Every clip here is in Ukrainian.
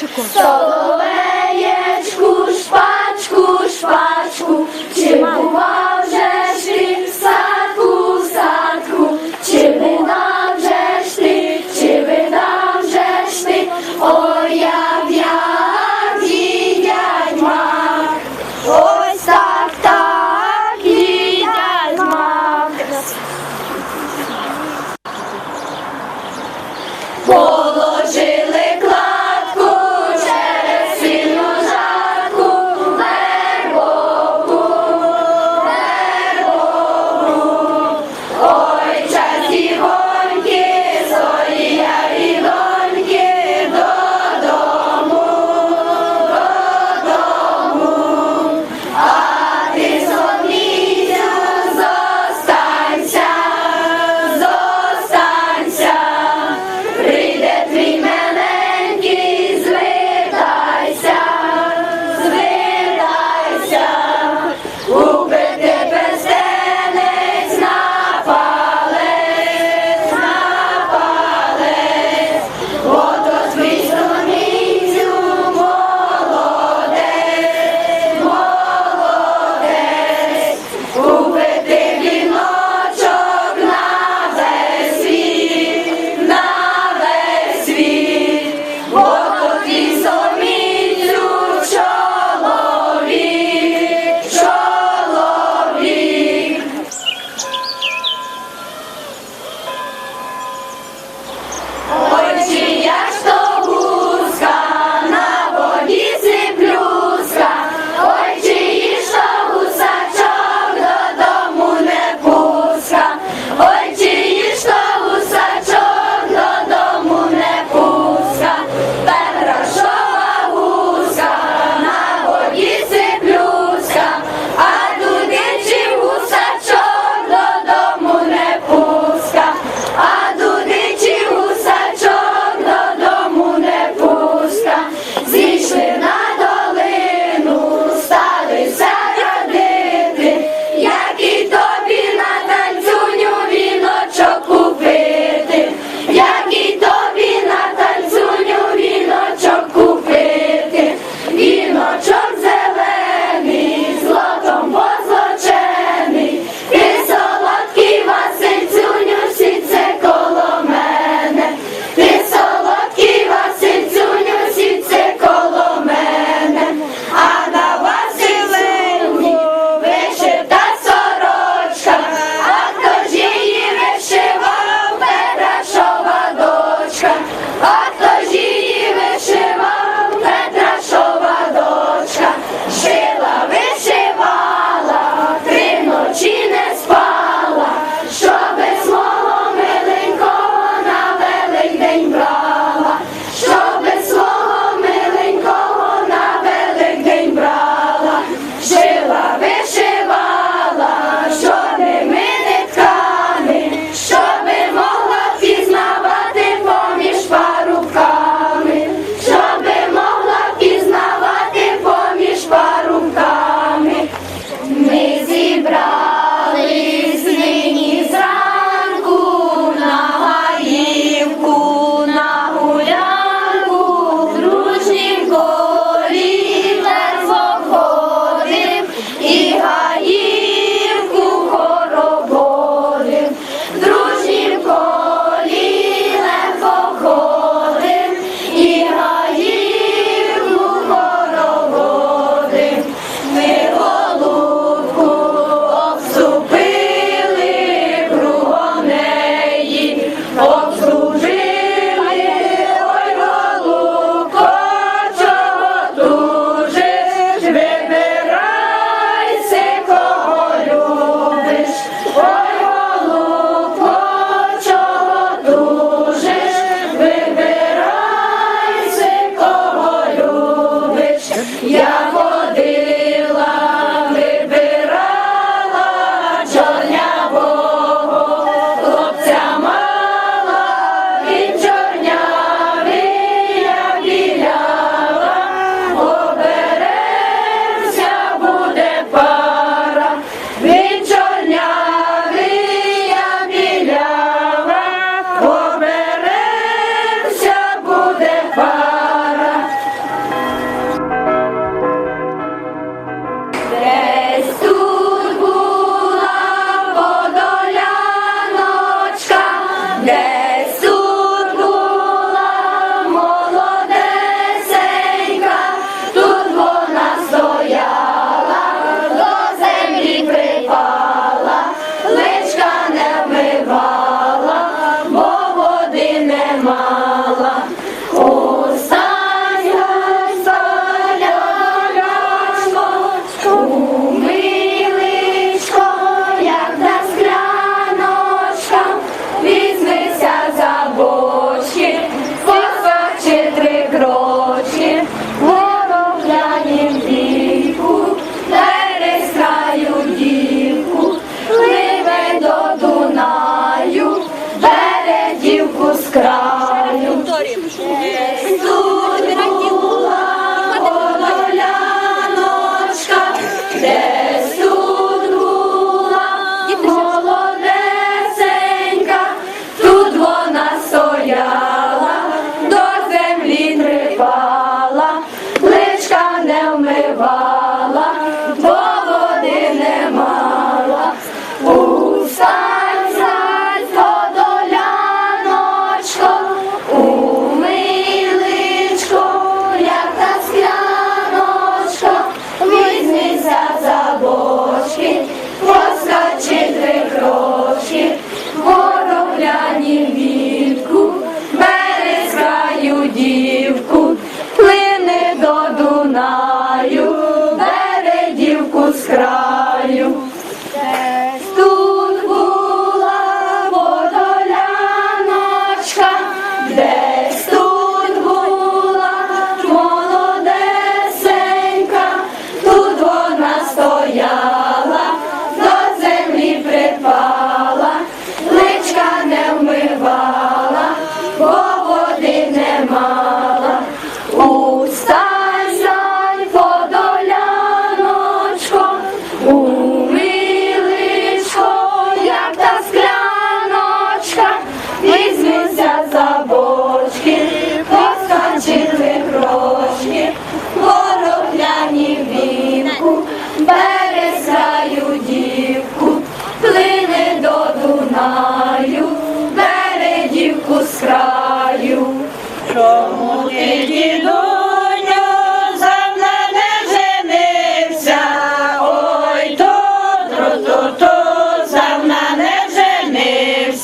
Şükür. Sağ ol.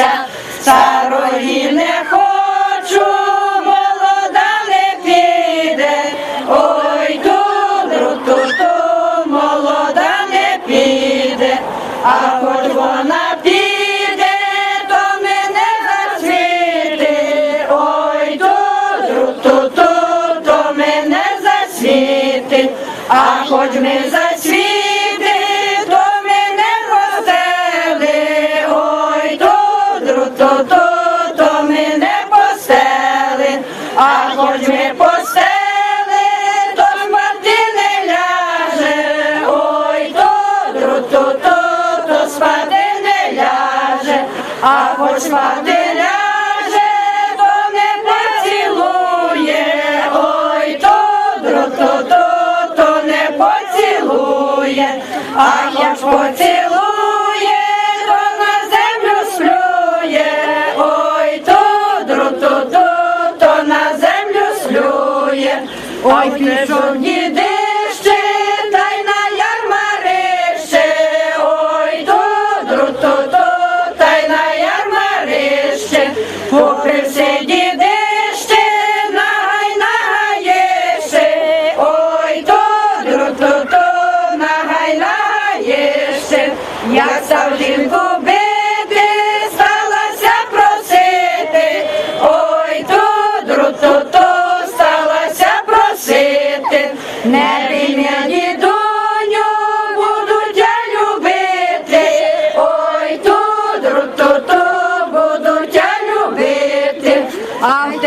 вдався, старої не хочу, молода не піде, ой то ту молода не піде, а хоч вона піде, то мене засвіти, ой то, то то мене засвіти, а хоч ми засвіти. Хоч мати не поцілує, ой то дро, то, не поцілує, а як поцілує, то на землю слює, ой то дро, то, на землю слює, ой пішов ніде. Um,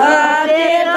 А нет.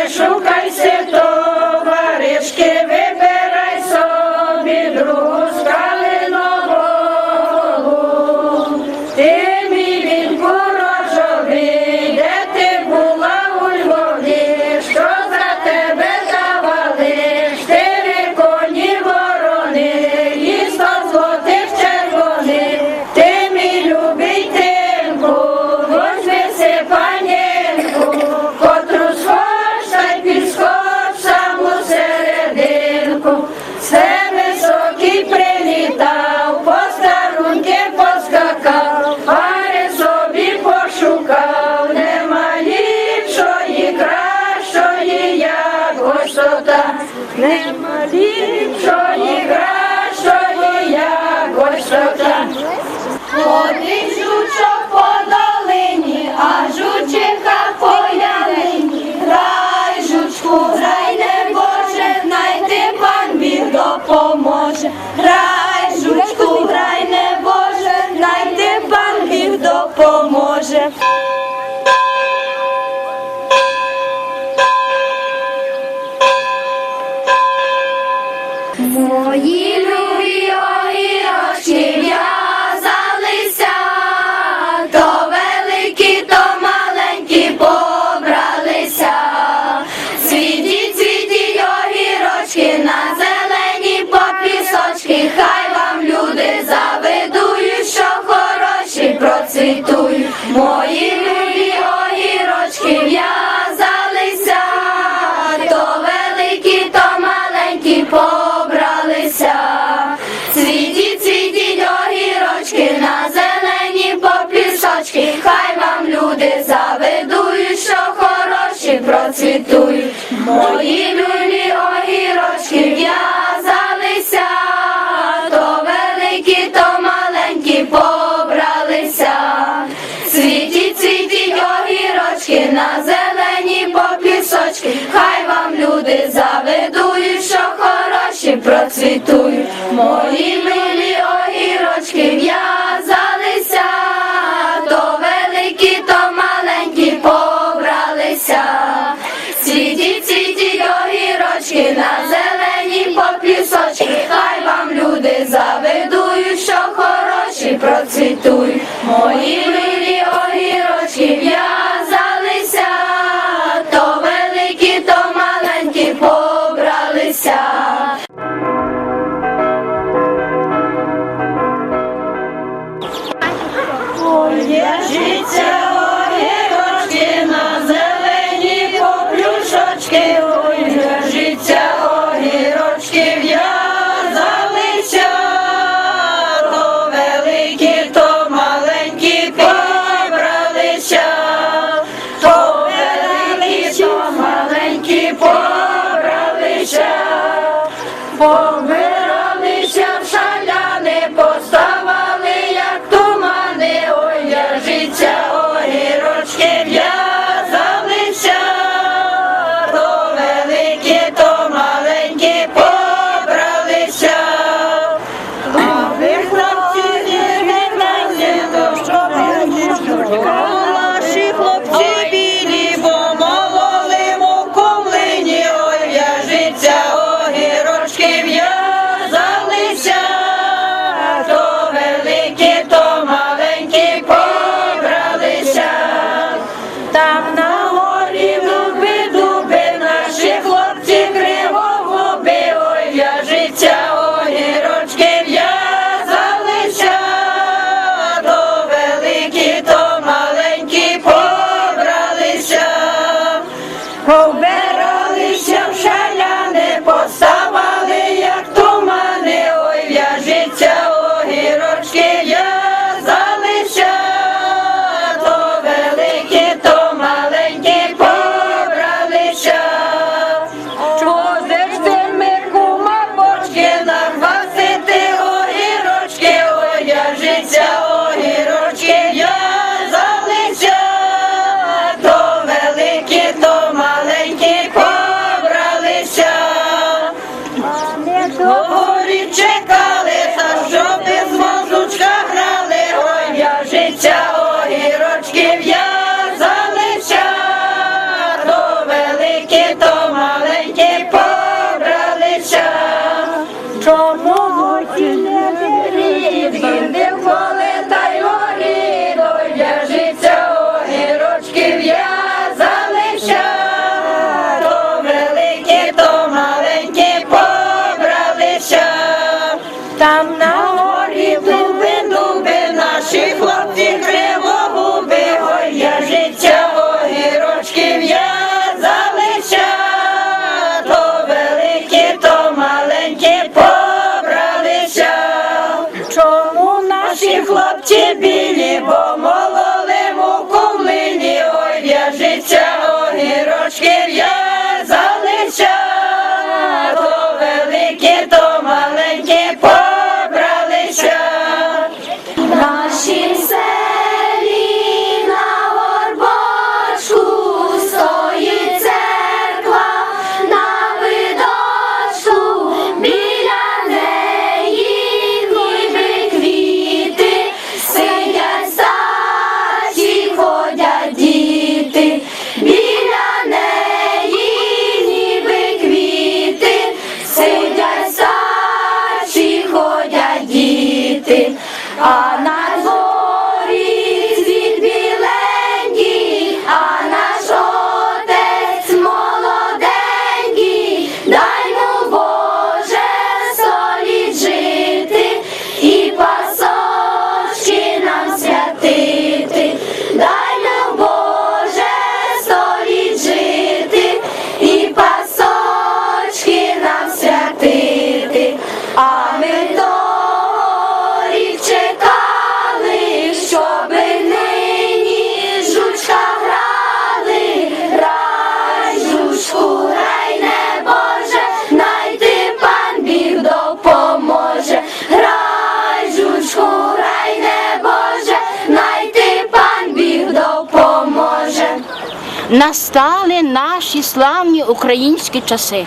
Підвишки, шукайся, завидують, що хороші процвітують. Мої люлі огірочки в'язалися, то великі, то маленькі побралися. Світіть, світіть огірочки на зелені попісочки, Хай вам люди завидують, що хороші процвітують. Мої люлі, огірочки в'язалися. на зелені попісочки, хай вам люди завидують, що хороші процвітують, мої милі огірочки. Настали наші славні українські часи,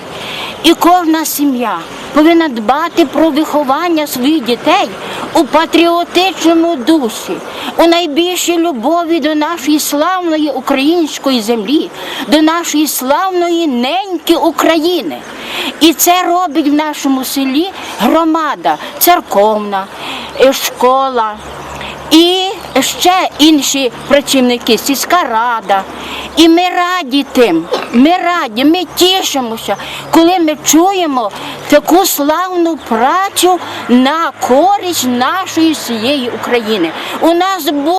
і кожна сім'я повинна дбати про виховання своїх дітей у патріотичному дусі, у найбільшій любові до нашої славної української землі, до нашої славної неньки України. І це робить в нашому селі громада, церковна, е, школа. І ще інші працівники, сільська рада. І ми раді тим, ми раді, ми тішимося, коли ми чуємо таку славну працю на користь нашої всієї України. У нас